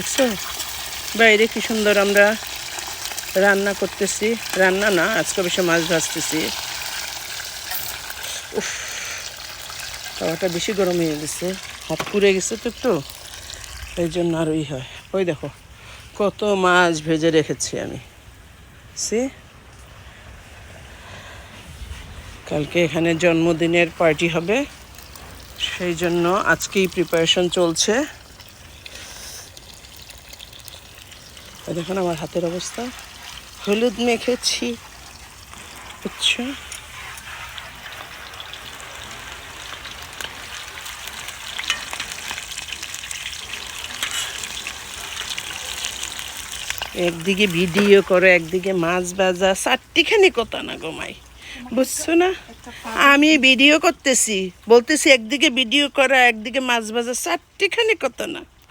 দেখছ? বাইরে কি সুন্দর আমরা রান্না করতেছি। রান্না না, আজকে বেশি মাছ ভাজতেছি। উফ তাওয়াটা বেশি গরম হয়ে গেছে। হাত পুড়ে গেছে তো একটু। এই জন্য আর ওই হয়। ওই দেখো, কত মাছ ভেজে রেখেছি আমি। সে? কালকে এখানে জন্মদিনের পার্টি হবে। সেই জন্য আজকেই প্রিপারেশন চলছে। এই দেখুন আমার হাতের অবস্থা। হলুদ মেখেছি। বুঝছ? একদিকে ভিডিও করে, একদিকে মাছ ভাজা। চারটিখানি কথা না গোমাই বুঝছ না? আমি ভিডিও করতেছি। বলতেছি একদিকে ভিডিও করা, একদিকে মাছ ভাজা। চারটিখানি কথা না।